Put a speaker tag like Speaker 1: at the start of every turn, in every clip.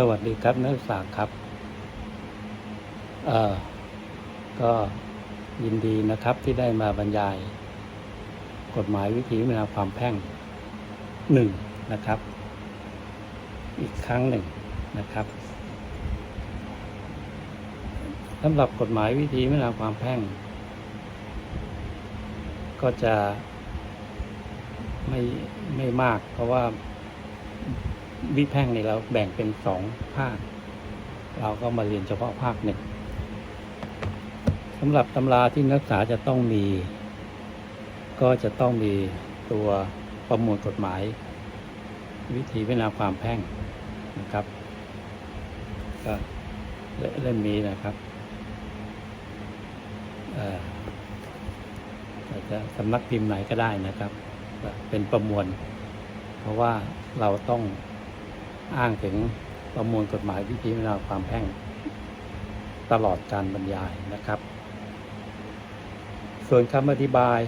Speaker 1: สวัสดีครับนักศึกษาครับเอ่อก็ยินดีนะครับที่ได้มาบรรยาย กฎหมายวิธีพิจารณาความแพ่งหนึ่งนะครับ อีกครั้งหนึ่งนะครับสำหรับกฎหมายวิธีพิจารณาความแพ่ง ก็จะไม่ไม่มากเพราะว่า วิแพ่งนี่เราแบ่งเป็นสองภาค เราก็มาเรียนเฉพาะภาคหนึ่งสำหรับตำราที่นักศึกษาจะต้องมี ก็จะต้องมีตัวประมวลกฎหมาย วิธีพิจารณาความแพ่งนะครับก็เล่มนี้นะครับอาจจะสำนักพิมพ์ไหนก็ได้นะครับ เป็นประมวล เพราะว่าเราต้อง อ้างถึงประมวลกฎหมายวิธีพิจารณาความแพ่งตลอดการบรรยายนะครับ ส่วนคำอธิบาย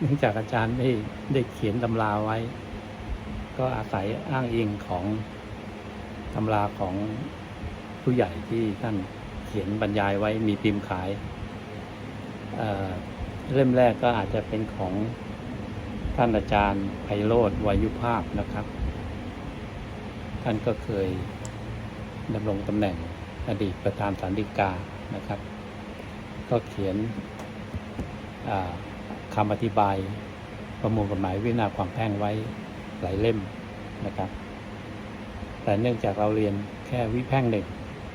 Speaker 1: เนื่องจากอาจารย์ไม่ได้เขียนตำราไว้ ก็อาศัยอ้างอิงของตำราของผู้ใหญ่ที่ท่านเขียนบรรยายไว้มีพิมพ์ขายเอ่อเล่มแรกก็อาจจะเป็นของท่านอาจารย์ไพโรธวายุภาพนะครับ ท่านก็เคยดำรงตำแหน่งอดีตประธานสันติกานะครับ ก็เขียนคำอธิบายประมวลกฎหมายวินาความแพ่งไว้หลายเล่มนะครับ แต่เนื่องจากเราเรียนแค่วิแพ่งหนึ่ง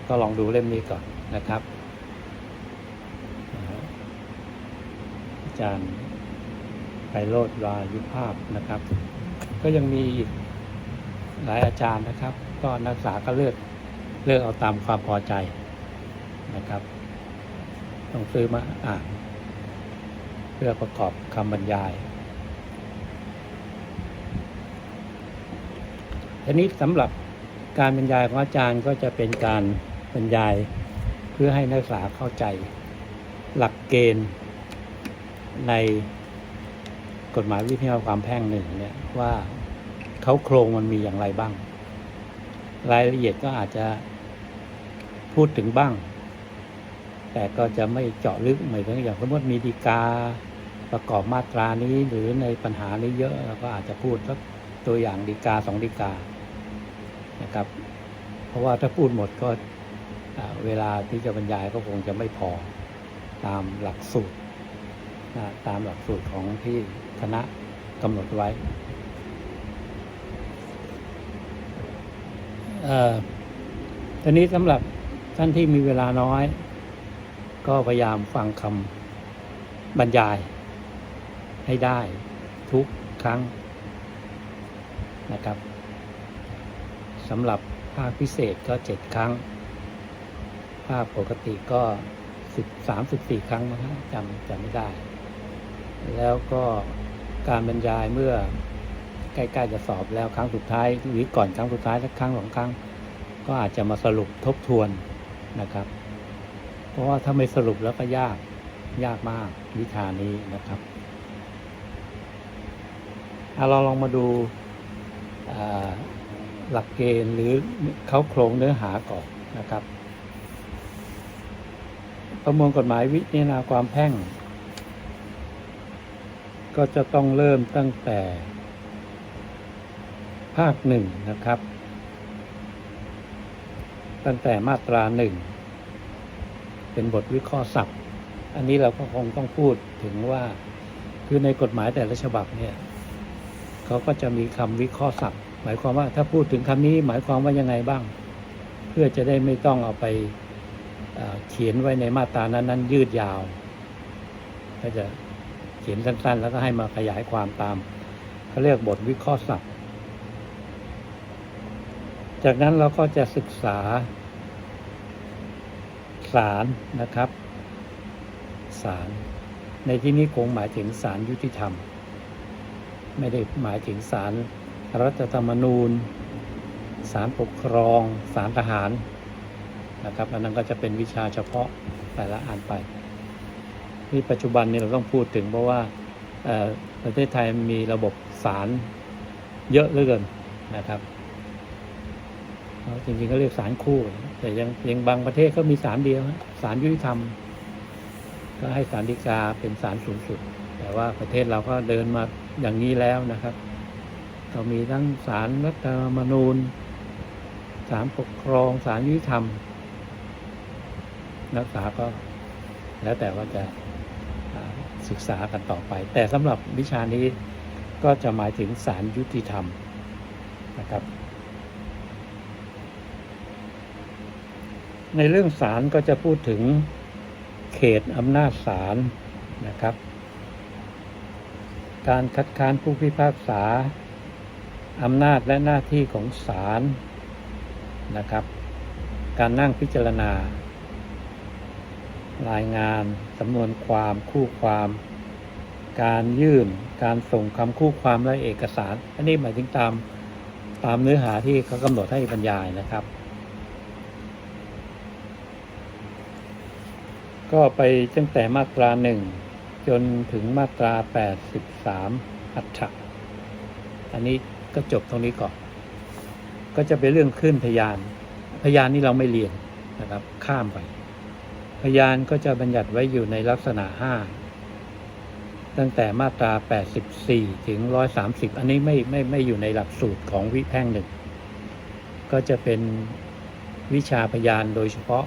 Speaker 1: ก็ลองดูเล่มนี้ก่อนนะครับอาจารย์ไพโรธวายุภาพนะครับ ก็ยังมีอีก หลายอาจารย์นะครับ ก็นักศึกษาก็เลือกเลือกเอาตามความพอใจนะครับต้องซื้อมาอ่านเพื่อประกอบคำบรรยายทีนี้สำหรับการบรรยายของอาจารย์ก็จะเป็นการบรรยายเพื่อให้นักศึกษาเข้าใจ หลักเกณฑ์ในกฎหมายวิทยาความแพ่งหนึ่งเนี่ยว่า เขาโครงมันมีอย่างไรบ้าง รายละเอียดก็อาจจะพูดถึงบ้าง แต่ก็จะไม่เจาะลึกหมายถึงอย่างสมมติมีดีกาประกอบมาตรานี้หรือในปัญหานี้เยอะเราก็อาจจะพูดสักตัวอย่างดีกาสองดีกานะครับ เพราะว่าถ้าพูดหมดก็เวลาที่จะบรรยายก็คงจะไม่พอตามหลักสูตรตามหลักสูตรของที่คณะกำหนดไว้ เอ่อทีนี้สำหรับท่านที่มีเวลาน้อย ก็พยายามฟังคำบรรยาย ให้ได้ทุกครั้งนะครับสำหรับภาคพิเศษก็เจ็ดครั้ง ภาคปกติก็สิบสามสิบสี่ครั้งนะฮะจำจำไม่ได้ แล้วก็การบรรยายเมื่อ ใกล้ๆจะสอบแล้วครั้งสุดท้ายหรือก่อนครั้งสุดท้ายสักครั้งสองครั้ง ก็อาจจะมาสรุปทบทวนนะครับ เพราะว่าถ้าไม่สรุปแล้วก็ยากยากมากวิชานี้นะครับเอาเราลองมาดูหลักเกณฑ์หรือเขาโครงเนื้อหาก่อนนะครับ ประมวลกฎหมายวิจารณาความแพ่ง ก็จะต้องเริ่มตั้งแต่าคหนึ่งนะครับ ตั้งแต่มาตราหนึ่งเป็นบทวิเคราะห์ศัพท์ อันนี้เราก็คงต้องพูดถึงว่าคือในกฎหมายแต่ละฉบับเนี่ยเขาก็จะมีคำวิเคราะห์ศัพท์ หมายความว่าถ้าพูดถึงคำนี้หมายความว่ายังไงบ้าง เพื่อจะได้ไม่ต้องเอาไปเเขียนไว้ในมาตรานั้นนั้นยืดยาว ก็จะเขียนสั้นๆ แล้วก็ให้มาขยายความตามเขาเรียกบทวิเคราะห์ศัพท์ จากนั้นเราก็จะศึกษาศาลนะครับศาลในที่นี้คงหมายถึงศาลยุติธรรม ไม่ได้หมายถึงศาลรัฐธรรมนูญศาลปกครองศาลทหารนะครับอันนั้นก็จะเป็นวิชาเฉพาะแต่ละอันไปที่ปัจจุบันนี้เราต้องพูดถึงเพราะว่าประเทศไทยมีระบบศาลเยอะเหลือเกินนะครับ จริงๆก็เรียกศาลคู่ แต่ยังยังบางประเทศก็มีศาลเดียวศาลยุติธรรม ก็ให้ศาลฎีกาเป็นศาลสูงสุด แต่ว่าประเทศเราก็เดินมาอย่างนี้แล้วนะครับเรามีทั้งศาลรัฐธรรมนูญศาลปกครองศาลยุติธรรม นักศึกษาก็แล้วแต่ว่าจะศึกษากันต่อไป แต่สำหรับวิชานี้ก็จะหมายถึงศาลยุติธรรมนะครับ ในเรื่องศาลก็จะพูดถึงเขตอำนาจศาลนะครับ การคัดค้านผู้พิพากษาอำนาจและหน้าที่ของศาลนะครับ การนั่งพิจารณา รายงานสำนวนความคู่ความ การยื่นการส่งคำคู่ความและเอกสาร อันนี้หมายถึงตามตามเนื้อหาที่เขากำหนดให้บรรยายนะครับ ก็ไปตั้งแต่มาตราหนึ่งจนถึงมาตรา 83 อัฏฐะอันนี้ก็จบตรงนี้ก่อน ก็จะเป็นเรื่องขึ้นพยาน พยานนี่เราไม่เรียนนะครับ ข้ามไป พยานก็จะบัญญัติไว้อยู่ในลักษณะ 5 ตั้งแต่มาตรา 84 ถึง 130 อันนี้ไม่ไม่ไม่อยู่ในหลักสูตรของวิแพ่งหนึ่ง ก็จะเป็นวิชาพยานโดยเฉพาะ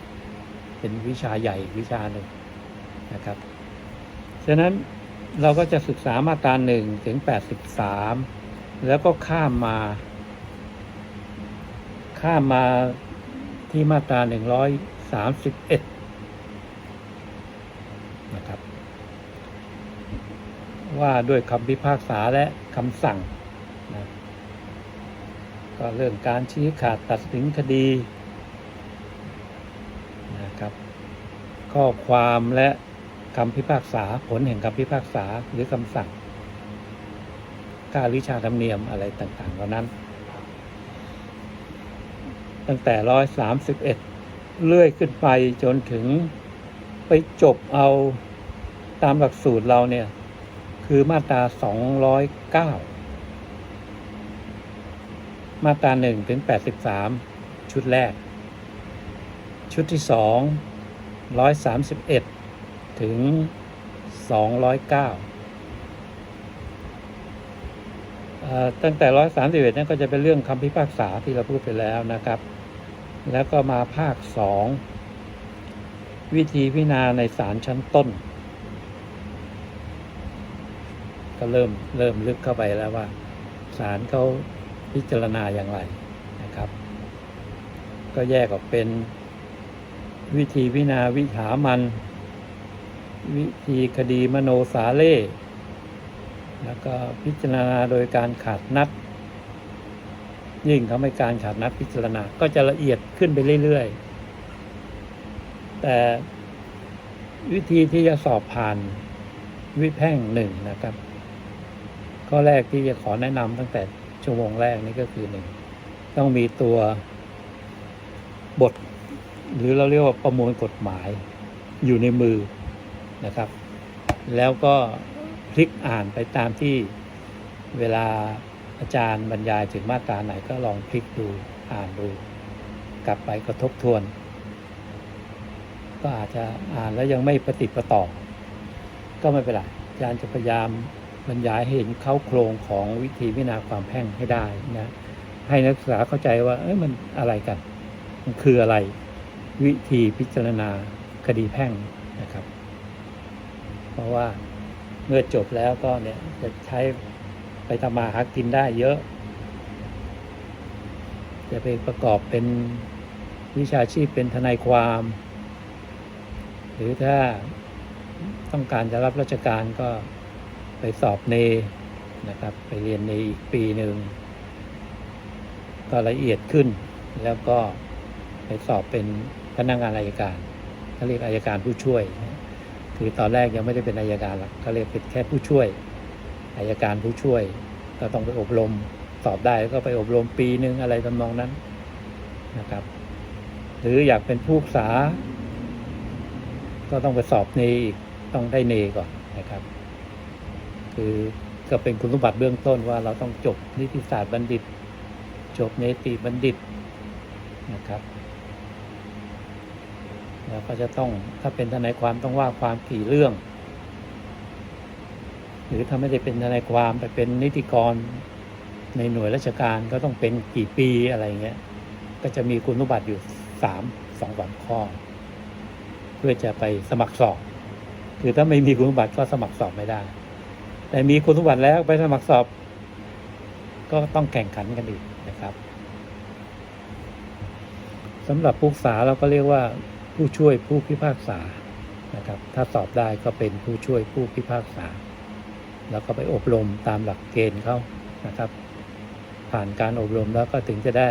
Speaker 1: เป็นวิชาใหญ่วิชาหนึ่งนะครับ ฉะนั้นเราก็จะศึกษามาตราหนึ่งถึง83แล้วก็ข้ามมา ข้ามมาที่มาตรา131นะครับ ว่าด้วยคำพิพากษาและคำสั่งนะก็เรื่องการชี้ขาดตัดสินคดีนะครับ ข้อความและคำพิพากษาผลแห่งคำพิพากษาหรือคำสั่งค่าวิชาธรรมเนียมอะไรต่างๆเหล่านั้น ตั้งแต่ร้อยสามสิบเอ็ดเลื่อยขึ้นไปจนถึงไปจบเอาตามหลักสูตรเราเนี่ย คือมาตราสองร้อยเก้ามาตราหนึ่งถึงแปดสิบสามชุดแรก ชุดที่สอง ร้อยสามสิบเอ็ดถึงสองร้อยเก้าตั้งแต่ร้อยสามสิบเอ็ดนั่นก็จะเป็นเรื่องคำพิพากษาที่เราพูดไปแล้วนะครับ แล้วก็มาภาคสองวิธีพิจารณาในศาลชั้นต้น ก็เริ่มเริ่มลึกเข้าไปแล้วว่าศาลเขาพิจารณาอย่างไรนะครับ ก็แยกออกเป็น วิธีพิจารณาวิหามัน วิธีคดีมโนสาเล่แล้วก็พิจารณาโดยการขาดนัด ยิ่งเขาไม่การขาดนัดพิจารณาก็จะละเอียดขึ้นไปเรื่อยๆ แต่วิธีที่จะสอบผ่านวิแพ่งหนึ่งนะครับข้อแรกที่จะขอแนะนำตั้งแต่ชั่วโมงแรกนี่ก็คือหนึ่งต้องมีตัวบท หรือเราเรียกว่าประมวลกฎหมายอยู่ในมือนะครับ แล้วก็พลิกอ่านไปตามที่เวลาอาจารย์บรรยายถึงมาตราไหนก็ลองพลิกดูอ่านดู กลับไปกระทบทวน ก็อาจจะอ่านแล้วยังไม่ปฏิดประต่อ ก็ไม่เป็นไรอาจารย์จะพยายามบรรยายเห็นเข้าโครงของวิธีพิจารณาความแพ่งให้ได้นะให้นักศึกษาเข้าใจว่าเอ้ยมันอะไรกัน มันคืออะไร วิธีพิจารณาคดีแพ่งนะครับ เพราะว่าเมื่อจบแล้วก็เนี่ยจะใช้ไปทำมาหากินได้เยอะ จะไปประกอบเป็นวิชาชีพเป็นทนายความ หรือถ้าต้องการจะรับราชการก็ไปสอบเนนะครับ ไปเรียนในอีกปีหนึ่งก็ละเอียดขึ้นแล้วก็ไปสอบเป็น พนักงานอายการเขาเรียกอายการผู้ช่วย คือตอนแรกยังไม่ได้เป็นอายการหรอกเขาเรียกเป็นแค่ผู้ช่วยอายการผู้ช่วย ก็ต้องไปอบรมสอบได้ก็ไปอบรมปีหนึ่งอะไรทำนองนั้นนะครับ หรืออยากเป็นผู้ศึกษา ก็ต้องไปสอบเนอีกต้องได้เนก่อนนะครับ คือก็เป็นคุณสมบัติเบื้องต้นว่าเราต้องจบนิติศาสตร์บัณฑิต จบเนติบัณฑิตนะครับ แล้วก็จะต้องถ้าเป็นทนายความต้องว่าความกี่เรื่อง หรือถ้าไม่ได้เป็นทนายความไปเป็นนิติกรในหน่วยราชการก็ต้องเป็นกี่ปีอะไรเงี้ยก็จะมีคุณสมบัติอยู่สามสองสามข้อ เพื่อจะไปสมัครสอบคือถ้าไม่มีคุณสมบัติก็สมัครสอบไม่ได้ แต่มีคุณสมบัติแล้วไปสมัครสอบ ก็ต้องแข่งขันกันอีกนะครับสำหรับผู้ศึกษาเราก็เรียกว่า ผู้ช่วยผู้พิพากษานะครับ ถ้าสอบได้ก็เป็นผู้ช่วยผู้พิพากษา แล้วก็ไปอบรมตามหลักเกณฑ์เขานะครับ ผ่านการอบรมแล้วก็ถึงจะได้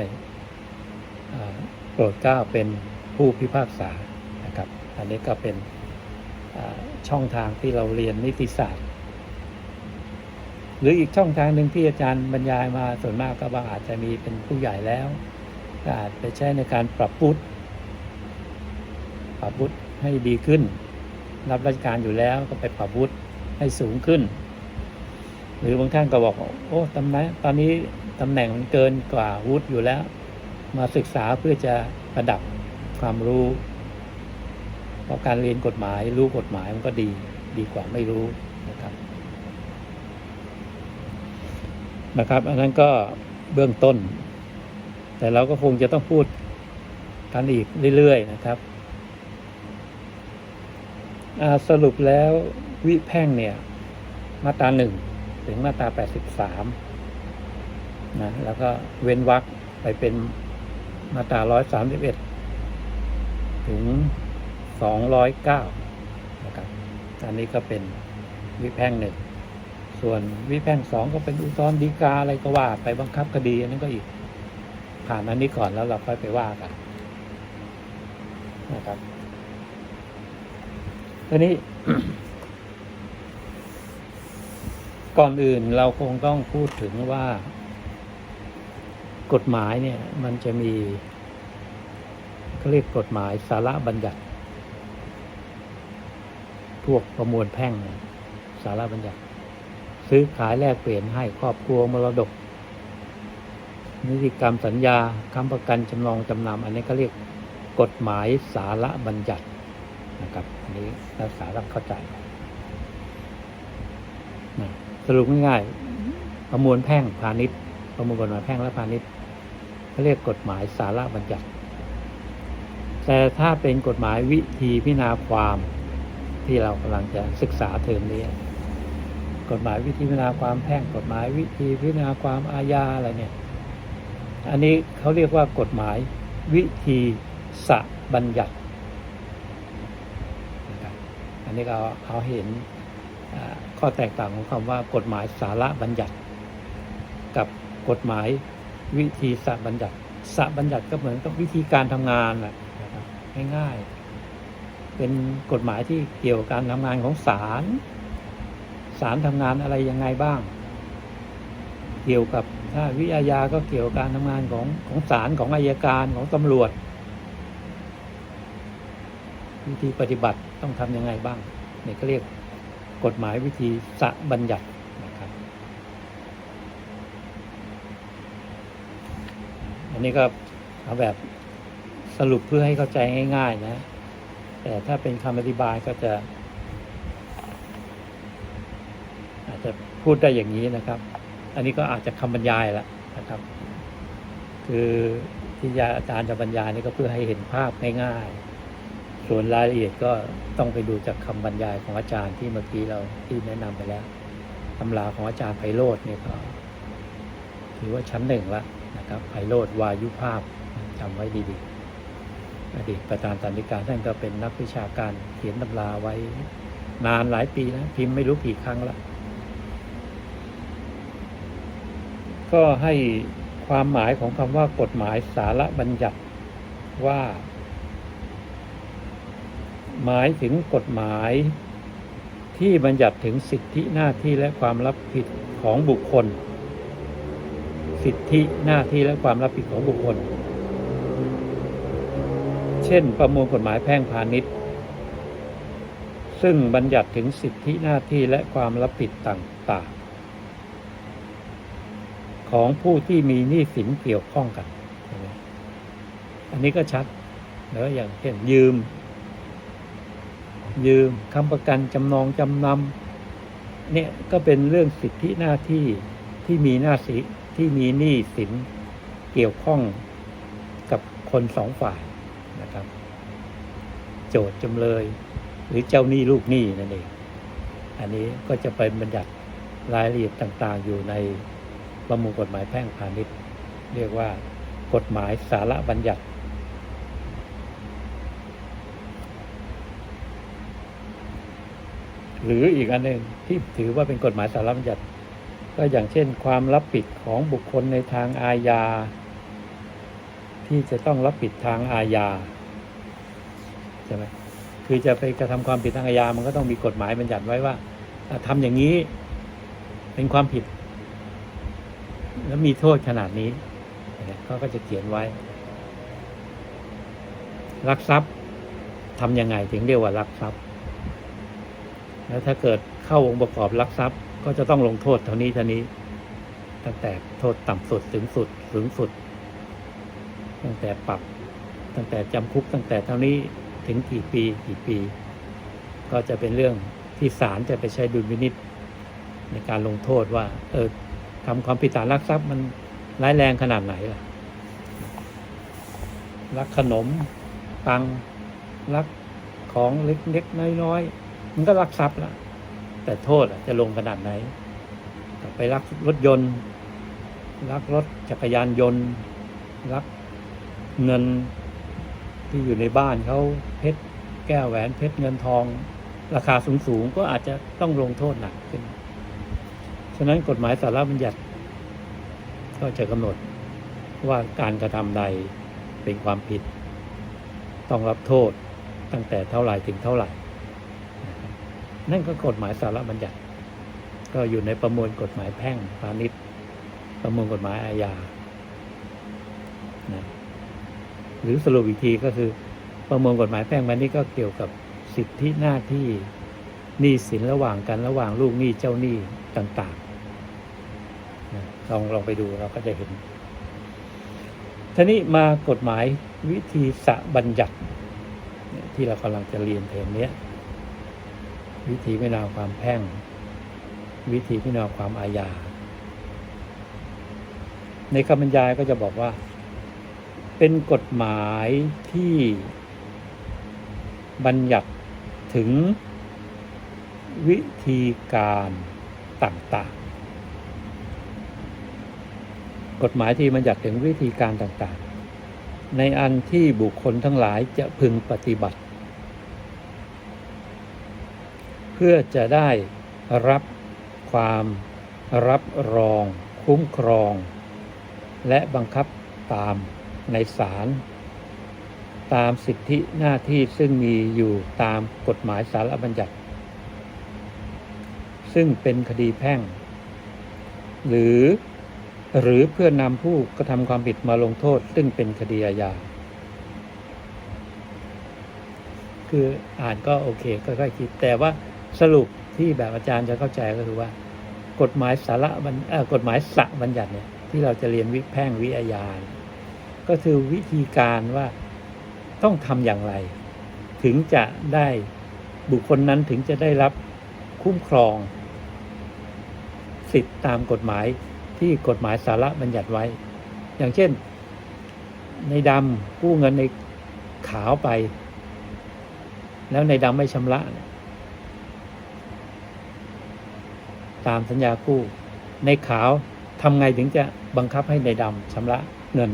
Speaker 1: โปรดเกล้าเป็นผู้พิพากษานะครับ อันนี้ก็เป็นช่องทางที่เราเรียนนิติศาสตร์ หรืออีกช่องทางหนึ่งที่อาจารย์บรรยายมาส่วนมากก็บางอาจจะมีเป็นผู้ใหญ่แล้วก็อาจไปใช้ในการปรับพุทธ ปรับพุทธให้ดีขึ้น รับราชการอยู่แล้วก็ไปปรับพุทธให้สูงขึ้น หรือบางท่านก็บอกโอ้ตำแหน่งตอนนี้ตำแหน่งมันเกินกว่าวุฒิอยู่แล้ว มาศึกษาเพื่อจะประดับความรู้เพราะการเรียนกฎหมายรู้กฎหมายมันก็ดีดีกว่าไม่รู้นะครับนะครับอันนั้นก็เบื้องต้น แต่เราก็คงจะต้องพูดกันอีกเรื่อยๆนะครับ สรุปแล้ววิแพ่งเนี่ย มาตราหนึ่งถึงมาตราแปดสิบสามนะแล้วก็เว้นวรรคไปเป็นมาตราร้อยสามสิบเอ็ดถึงสองร้อยเก้านะครับอันนี้ก็เป็นวิแพ่งหนึ่งส่วนวิแพ่งสองก็เป็นอุทธรณ์ฎีกาอะไรก็ว่า ไปบังคับคดีอันนั้นก็อีกผ่านอันนี้ก่อนแล้วเราค่อยไปว่ากันนะครับ ทีนี้ ก่อนอื่นเราคงต้องพูดถึงว่า กฎหมายเนี่ย มันจะมีเขาเรียกกฎหมายสาระบัญญัติ พวกประมวลแพ่งสาระบัญญัติ ซื้อขายแลกเปลี่ยนให้ครอบครัวมรดก นิติกรรมสัญญาคำประกันจำนองจำนำอันนี้ก็เรียกกฎหมายสาระบัญญัติ นะครับอันนี้นักศึกษาต้องเข้าใจนะสรุปง่ายๆประมวลแพ่งพาณิชย์ ประมวลกฎหมายแพ่งและพาณิชย์เขาเรียกกฎหมายสาระบัญญัติ แต่ถ้าเป็นกฎหมายวิธีพิจารณาความที่เรากำลังจะศึกษาเทอมนี้กฎหมายวิธีพิจารณาความแพ่งกฎหมายวิธีพิจารณาความอาญาอะไรเนี่ย อันนี้เขาเรียกว่ากฎหมายวิธีสะบัญญัติ นนี้เอาเอาเห็นข้อแตกต่างของคำว่ากฎหมายสาระบัญญัติ กับกฎหมายวิธีสะบัญญัติสะบัญญัติก็เหมือนกับวิธีการทำงานแหละนะครับง่ายๆเป็นกฎหมายที่เกี่ยวกับการทำงานของศาลศาลทำงานอะไรยังไงบ้าง เกี่ยวกับถ้าวิอาญาก็เกี่ยวกับการทำงานของของศาลของอายการของตำรวจ วิธีปฏิบัติต้องทำยังไงบ้างเนี่ยก็เรียกกฎหมายวิธีสะบัญญัตินะครับ อันนี้ก็เอาแบบสรุปเพื่อให้เข้าใจง่ายๆนะ แต่ถ้าเป็นคำอธิบายก็จะ อาจจะพูดได้อย่างนี้นะครับ อันนี้ก็อาจจะคำบรรยายแล้วนะครับ คือที่อาจารย์จะบรรยายนี่ก็เพื่อให้เห็นภาพง่ายๆ ส่วนรายละเอียดก็ต้องไปดูจากคำบรรยายของอาจารย์ที่เมื่อกี้เราที่แนะนำไปแล้วตำราของอาจารย์ไพโรธเนี่ยก็ถือว่าชั้นหนึ่งละนะครับไพโรธวายุภาพจำไว้ดีๆ อดีตประธานสันติการท่านก็เป็นนักวิชาการเขียนตำราไว้นานหลายปีนะพิมพ์ไม่รู้กี่ครั้งละก็ให้ความหมายของคำว่ากฎหมายสาระบัญญัติว่า หมายถึงกฎหมาย ที่บัญญัติถึงสิทธิหน้าที่และความรับผิดของบุคคล สิทธิหน้าที่และความรับผิดของบุคคล เช่น ประมวลกฎหมายแพ่งพาณิชย์ ซึ่งบัญญัติถึงสิทธิหน้าที่และความรับผิดต่างๆ ของผู้ที่มีหนี้สินเกี่ยวข้องกัน อันนี้ก็ชัดแล้วอย่างเช่นยืม ยืมคำประกันจำนองจำนำเนี่ยก็เป็นเรื่องสิทธิหน้าที่ที่มีหน้าสิที่มีหนี้สินเกี่ยวข้องกับคนสองฝ่ายนะครับ โจทย์จำเลย หรือเจ้าหนี้ลูกหนี้นั่นเองอันนี้ก็จะไปบัญญัติรายละเอียดต่างๆ อยู่ในประมวลกฎหมายแพ่งพาณิชย์ เรียกว่ากฎหมายสาระบัญญัติ หรืออีกอันหนึ่งที่ถือว่าเป็นกฎหมายสารบัญญัติ ก็อย่างเช่น ความรับผิดของบุคคลในทางอาญา ที่จะต้องรับผิดทางอาญาใช่ไหมคือจะไปกระทำความผิดทางอาญามันก็ต้องมีกฎหมายบัญญัติไว้ว่าอะทำอย่างนี้เป็นความผิด แล้วมีโทษขนาดนี้เนี่ยเขาก็จะเขียนไว้ลักทรัพย์ทำยังไงถึงเรียกว่าลักทรัพย์ แล้วถ้าเกิดเข้าองค์ประกอบลักทรัพย์ ก็จะต้องลงโทษเท่านี้เท่านี้ ตั้งแต่โทษต่ำสุดถึงสุดสูงสุด ตั้งแต่ปรับ ตั้งแต่จำคุกตั้งแต่เท่านี้ถึงกี่ปีกี่ปี ก็จะเป็นเรื่องที่ศาลจะไปใช้ดุลพินิษในการลงโทษว่า เออทำความผิดฐานลักทรัพย์มันร้ายแรงขนาดไหนล่ะลักขนมปังลักของเล็กๆน้อยๆ มันก็ลักทรัพย์ละแต่โทษจะลงขนาดไหน ไปลักรถยนต์ลักรถจักรยานยนต์ลักเงินที่อยู่ในบ้านเขาเพชรแก้วแหวนเพชรเงินทอง ราคาสูงๆก็อาจจะต้องลงโทษหนักขึ้น ฉะนั้นกฎหมายสาระบัญญัติ ก็จะกำหนดว่าการกระทำใดเป็นความผิด ต้องรับโทษตั้งแต่เท่าไหร่ถึงเท่าไหร่ นั่นก็กฎหมายสารบัญญัติ ก็อยู่ในประมวลกฎหมายแพ่งพาณิชย์ ประมวลกฎหมายอาญานะหรือสรุปอีกทีก็คือ ประมวลกฎหมายแพ่งพาณิชย์ก็เกี่ยวกับสิทธิหน้าที่หนี้สินระหว่างกันระหว่างลูกหนี้เจ้าหนี้ต่างๆนะลองลองไปดูเราก็จะเห็นทีนี้มากฎหมายวิธีสะบัญญัติที่เรากำลังจะเรียนเทอมเนี้ย วิธีพิจารณาความแพ่ง วิธีพิจารณาความอาญา ในคำบรรยายก็จะบอกว่า เป็นกฎหมายที่บัญญัติถึงวิธีการต่างๆ กฎหมายที่บัญญัติถึงวิธีการต่างๆ ในอันที่บุคคลทั้งหลายจะพึงปฏิบัติ เพื่อจะได้รับความรับรอง คุ้มครอง และบังคับตามในศาลตามสิทธิหน้าที่ซึ่งมีอยู่ตามกฎหมายสารบัญญัติ ซึ่งเป็นคดีแพ่ง หรือหรือเพื่อนำผู้กระทำความผิดมาลงโทษ ซึ่งเป็นคดีอาญาคืออ่านก็โอเคค่อยๆคิดแต่ว่า สรุปที่แบบอาจารย์จะเข้าใจก็คือว่า กฎหมายสาระบัญกฎหมายสะบัญญัติเนี่ยที่เราจะเรียนวิแพ่งวิอาญานก็คือวิธีการว่าต้องทำอย่างไร ถึงจะได้บุคคลนั้นถึงจะได้รับคุ้มครอง สิทธิตามกฎหมายที่กฎหมายสาระบัญญัติไว้ อย่างเช่น ในดำกู้เงินในขาวไป แล้วในดำไม่ชำระเนี่ย ตามสัญญากู้ ในขาวทำไงถึงจะบังคับให้ในดำชำระเงิน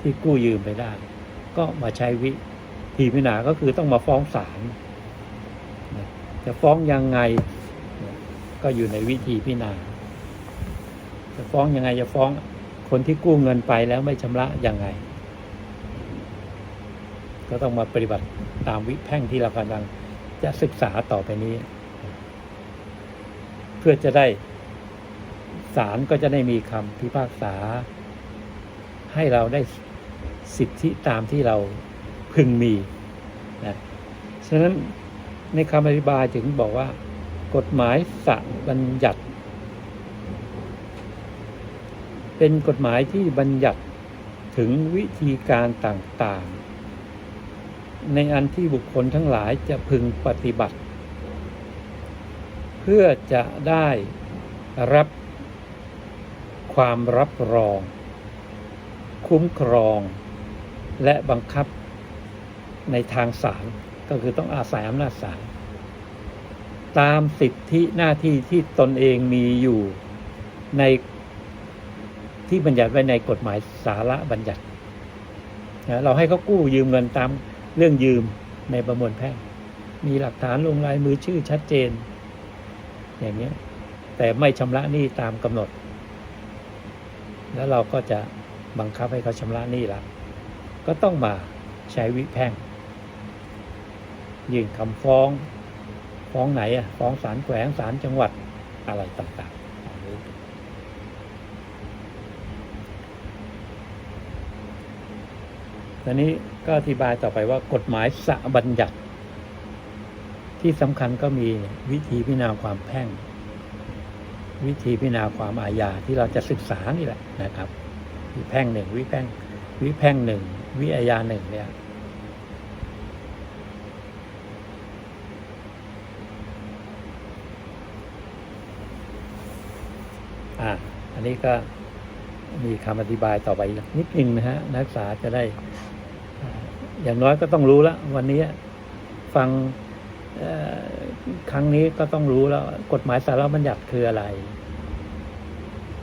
Speaker 1: ที่กู้ยืมไปได้ ก็มาใช้วิธีพิจารณาก็คือต้องมาฟ้องศาลจะฟ้องยังไงก็อยู่ในวิธีพิจารณาจะฟ้องยังไงจะฟ้องคนที่กู้เงินไปแล้วไม่ชำระยังไง ก็ต้องมาปฏิบัติตามวิแพ่งที่เรากำลังจะศึกษาต่อไปนี้ เพื่อจะได้ศาลก็จะได้มีคำพิพากษา ให้เราได้สิทธิตามที่เราพึงมีนะฉะนั้นในคำอธิบายถึงบอกว่า กฎหมายสบัญญัติ เป็นกฎหมายที่บัญญัติถึงวิธีการต่างๆ ในอันที่บุคคลทั้งหลายจะพึงปฏิบัติ พื่อจะได้รับความรับรอง คุ้มครอง และบังคับในทางศาลก็คือต้องอาศัยอำนาจศาลตามสิทธิหน้าที่ที่ตนเองมีอยู่ในที่บัญญัติไว้ในกฎหมายสาระบัญญัติ เราให้เขากู้ยืมเงินตามเรื่องยืมในประมวลแพ่งมีหลักฐานลงลายมือชื่อชัดเจน อย่างนี้ยแต่ไม่ชำระหนี้ตามกำหนด แล้วเราก็จะบังคับให้เขาชำระหนี้ละก็ต้องมาใช้วิแพ่งยื่นคำฟ้อง ฟ้องไหนอะ ฟ้องศาลแขวงศาลจังหวัดอะไรต่างๆตอนนี้ก็อธิบายต่อไปว่ากฎหมายสะบัญญัติ ที่สำคัญก็มีวิธีพิจารณาความแพ่ง วิธีพิจารณาความอาญาที่เราจะศึกษานี่แหละนะครับวิแพ่งหนึ่งวิแพ่งวิแพ่งหนึ่งวิอาญาหนึ่งเนี่ยอ่าอันนี้ก็มีคำอธิบายต่อไปนิดนึงนะฮะนักศึกษาจะได้ อย่างน้อยก็ต้องรู้แล้ววันนี้ฟัง ครั้งนี้ก็ต้องรู้แล้ว กฎหมายสาระบัญญัติคืออะไร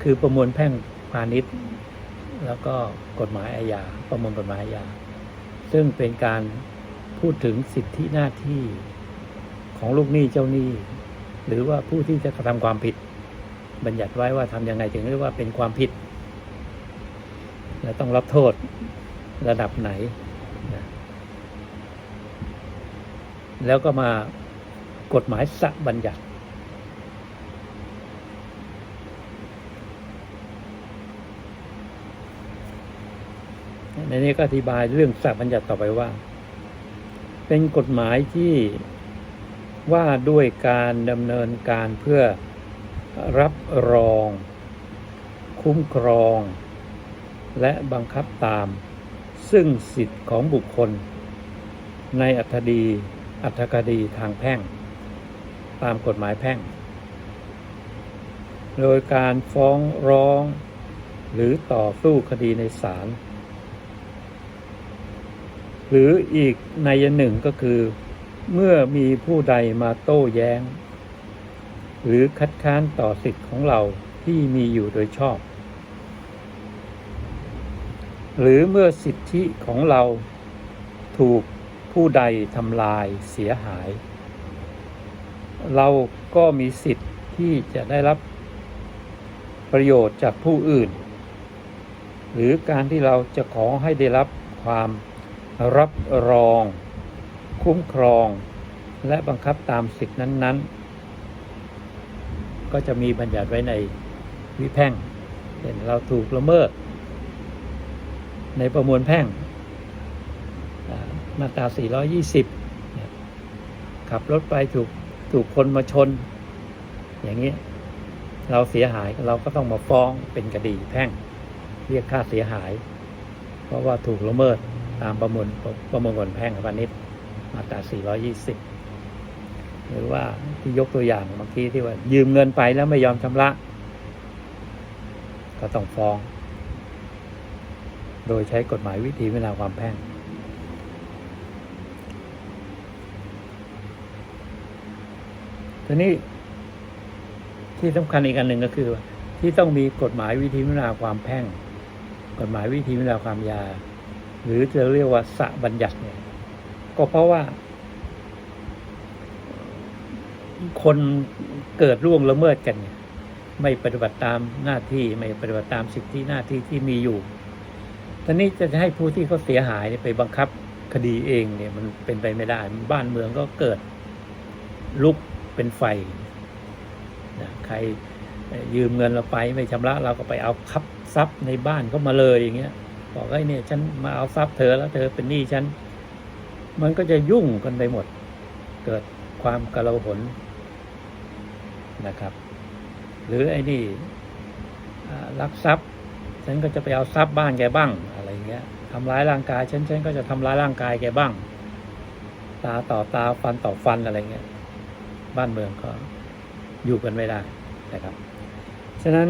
Speaker 1: คือประมวลแพ่งพาณิชย์ แล้วก็กฎหมายอาญาประมวลกฎหมายอาญาซึ่งเป็นการพูดถึงสิทธิหน้าที่ของลูกหนี้เจ้าหนี้ หรือว่าผู้ที่จะกระทำความผิด บัญญัติไว้ว่าทำยังไงถึงเรียกว่าเป็นความผิด และต้องรับโทษระดับไหนนะ แล้วก็มากฎหมายสะบัญญัติ ในนี้ก็อธิบายเรื่องสะบัญญัติต่อไปว่า เป็นกฎหมายที่ว่าด้วยการดำเนินการเพื่อรับรอง คุ้มครอง และบังคับตาม ซึ่งสิทธิ์ของบุคคล ในอัธดี อัธคดีทางแพ่ง ตามกฎหมายแพ่ง โดยการฟ้องร้องหรือต่อสู้คดีในศาล หรืออีกในยหนึ่งก็คือ เมื่อมีผู้ใดมาโต้แย้ง หรือคัดค้านต่อสิทธิ์ของเราที่มีอยู่โดยชอบ หรือเมื่อสิทธิของเราถูก ผู้ใดทำลายเสียหาย เราก็มีสิทธิ์ที่จะได้รับประโยชน์จากผู้อื่น หรือการที่เราจะขอให้ได้รับความรับรอง คุ้มครอง และบังคับตามสิทธินั้น ๆ ก็จะมีบัญญัติไว้ในวิแพ่งเห็นเราถูกละเมิด ในประมวลแพ่ง มาตรา 420 ขับรถไปถูกถูกคนมาชน อย่างนี้ เราเสียหายเราก็ต้องมาฟ้องเป็นคดีแพ่ง เรียกค่าเสียหาย เพราะว่าถูกละเมิดตามประมวลประมวลกฎแพ่งพาณิชย์มาตรา 420 หรือว่าที่ยกตัวอย่างเมื่อกี้ที่ว่ายืมเงินไปแล้วไม่ยอมชำระ ก็ต้องฟ้อง โดยใช้กฎหมายวิธีพิจารณาความแพ่ง ทีนี้ที่สำคัญอีกอันหนึ่งก็คือ ที่ต้องมีกฎหมายวิธีพิจารณาความแพ่ง กฎหมายวิธีพิจารณาความยา หรือจะเรียกว่าสะบัญญัติเนี่ย ก็เพราะว่า คนเกิดร่วงละเมิดกันเนี่ยไม่ปฏิบัติตามหน้าที่ไม่ปฏิบัติตามสิทธิหน้าที่ที่มีอยู่ตอนนี้จะให้ผู้ที่เขาเสียหายไปบังคับคดีเองเนี่ยมันเป็นไปไม่ได้ บ้านเมืองก็เกิดลุก เป็นไฟนะใครยืมเงินเราไปไม่ชำระเราก็ไปเอาคับทรัพย์ในบ้านเขามาเลยอย่างเงี้ยบอกไอ้เนี่ยฉันมาเอาทรัพย์เธอแล้วเธอเป็นหนี้ฉันมันก็จะยุ่งกันไปหมด เกิดความกระหนนะครับ หรือไอ้นี่ลักทรัพย์ ฉันก็จะไปเอาทรัพย์บ้านแกบ้างอะไรเงี้ยทำร้ายร่างกายฉันฉันก็จะทำร้ายร่างกายแกบ้าง ตาต่อตาฟันต่อฟันอะไรเงี้ย บ้านเมืองก็อยู่กันไม่ได้นะครับ ฉะนั้น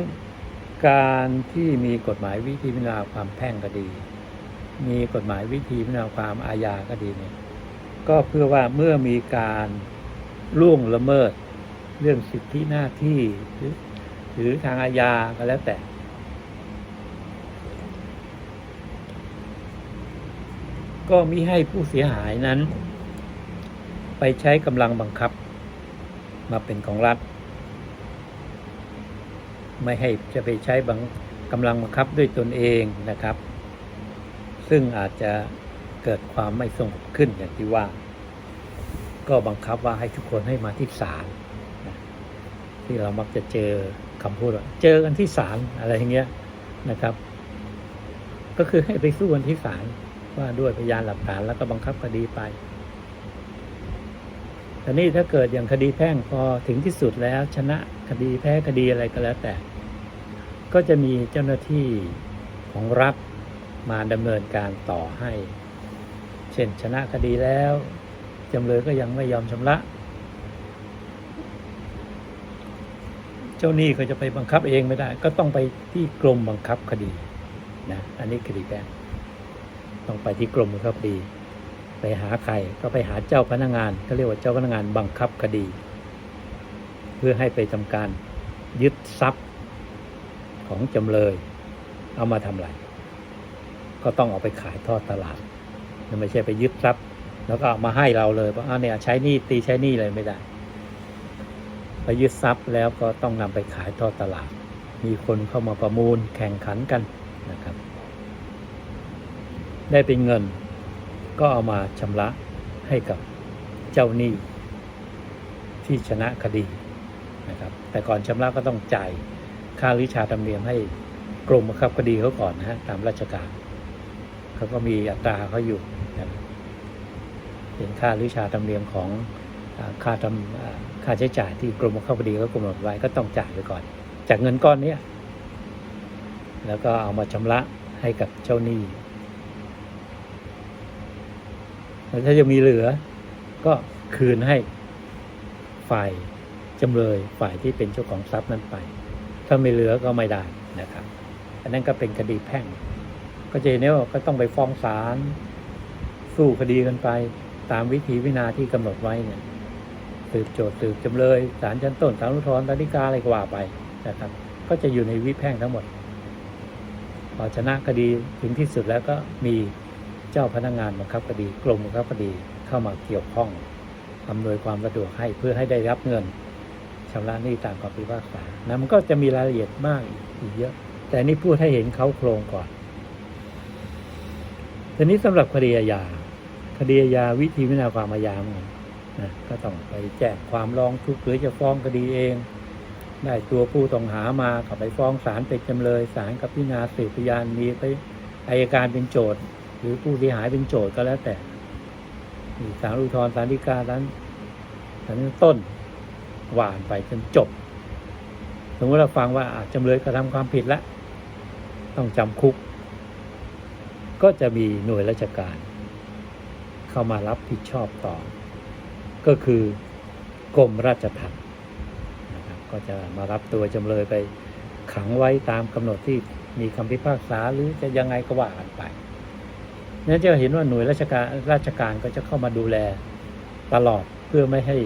Speaker 1: การที่มีกฎหมายวิธีพิจารณาความแพ่งก็ดี มีกฎหมายวิธีพิจารณาความอาญาก็ดีเนี่ยก็เพื่อว่าเมื่อมีการล่วงละเมิดเรื่องสิทธิหน้าที่หรือหรือทางอาญาก็แล้วแต่ ก็มิให้ผู้เสียหายนั้น ไปใช้กำลังบังคับ มาเป็นของรัฐ ไม่ให้จะไปใช้บังกำลังบังคับด้วยตนเองนะครับ ซึ่งอาจจะเกิดความไม่สงบขึ้นอย่างที่ว่า ก็บังคับว่าให้ทุกคนให้มาที่ศาลที่เรามักจะเจอคำพูดว่าเจอกันที่ศาลอะไรอย่างเงี้ยนะครับ ก็คือให้ไปสู้กันที่ศาลว่าด้วยพยานหลักฐานแล้วก็บังคับคดีไป แต่นี่ถ้าเกิดอย่างคดีแพ่งพอถึงที่สุดแล้วชนะคดีแพ้คดีอะไรก็แล้วแต่ ก็จะมีเจ้าหน้าที่ของรัฐมาดำเนินการต่อให้ เช่นชนะคดีแล้วจำเลยก็ยังไม่ยอมชำระ เจ้าหนี้ก็จะไปบังคับเองไม่ได้ ก็ต้องไปที่กรมบังคับคดีนะอันนี้คดีแพ่งต้องไปที่กรมบังคับคดี ไปหาใครก็ไปหาเจ้าพนักงานเขาเรียกว่าเจ้าพนักงานบังคับคดี เพื่อให้ไปทำการยึดทรัพย์ของจำเลย เอามาทำไรก็ต้องเอาไปขายทอดตลาดไม่ใช่ไปยึดทรัพย์ แล้วก็เอามาให้เราเลยว่าอ้าเนี่ยใช้นี้ตีใช้นี้เลยไม่ได้ไปยึดทรัพย์แล้วก็ต้องนำไปขายทอดตลาด มีคนเข้ามาประมูลแข่งขันกันนะครับ ได้เป็นเงิน ก็เอามาชำระให้กับเจ้าหนี้ที่ชนะคดีนะครับ แต่ก่อนชำระก็ต้องจ่ายค่าวิชาธรรมเนียมให้กรมบังคับคดีเขาก่อนนะฮะตามราชการเขาก็มีอัตราเขาอยู่นะเป็นค่าวิชาธรรมเนียมของอค่าทำค่าใช้จ่ายที่กรมบังคับคดีเขากำหนดไว้ก็ต้องจ่ายไปก่อน จากเงินก้อนเนี้ยแล้วก็เอามาชำระให้กับเจ้าหนี้ แล้ว ถ้าจะมีเหลือ ก็คืนให้ฝ่ายจำเลยฝ่ายที่เป็นเจ้าของทรัพย์นั้นไป ถ้าไม่เหลือก็ไม่ได้นะครับ อันนั้นก็เป็นคดีแพ่ง ก็จะเห็นได้ว่าก็ต้องไปฟ้องศาลสู้คดีกันไป ตามวิธีวินาที่กำหนดไว้เนี่ยสืบโจทย์สืบจำเลยศาลชั้นต้นศาลอุทธรณ์ศาลฎีกาอะไรก็ว่าไปนะครับ ก็จะอยู่ในวิแพ่งทั้งหมดพอชนะคดีถึงที่สุดแล้วก็มี เจ้าพนักงานบังคับคดีกรมบังคับคดีเข้ามาเกี่ยวข้องอำนวยความสะดวกให้เพื่อให้ได้รับเงินชำระหนี้ตามคำพิพากษานะมันก็จะมีรายละเอียดมากอีกเยอะ แต่นี่พูดให้เห็นเขาโครงก่อนทีนี้สำหรับคดีอาญาคดีอาญาวิธีพิจารณาความอาญาเหมือนะก็ต้องไปแจ้งความร้องทุกข์หรือจะฟ้องคดีเอง ได้ตัวผู้ต้องหามาขับไปฟ้องศาลเป็นจำเลยศาลกับพิจารณาสืบพยานมีไปอายการเป็นโจทย์ หรือผู้เสียหายเป็นโจทย์ก็แล้วแต่มีศาลอุทธรณ์ศาลฎีกาศาลศาลต้นหวานไปจนจบ สมมติเราฟังว่าจำเลยกระทำความผิดแล้วต้องจำคุก ก็จะมีหน่วยราชการ เข้ามารับผิดชอบต่อ ก็คือกรมราชทัณฑ์นะครับก็จะมารับตัวจำเลยไปขังไว้ตามกำหนดที่มีคำพิพากษาหรือจะยังไงก็ว่ากันไป นั้นจะเห็นว่าหน่วยราชการราชการก็จะเข้ามาดูแลตลอดเพื่อไม่ให้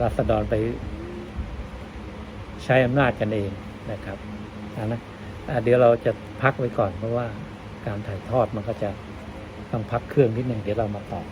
Speaker 1: ราษฎรไปใช้อำนาจกันเองนะครับนะเดี๋ยวเราจะพักไว้ก่อนเพราะว่าการถ่ายทอดมันก็จะต้องพักเครื่องนิดหนึ่งเดี๋ยวเรามาต่อ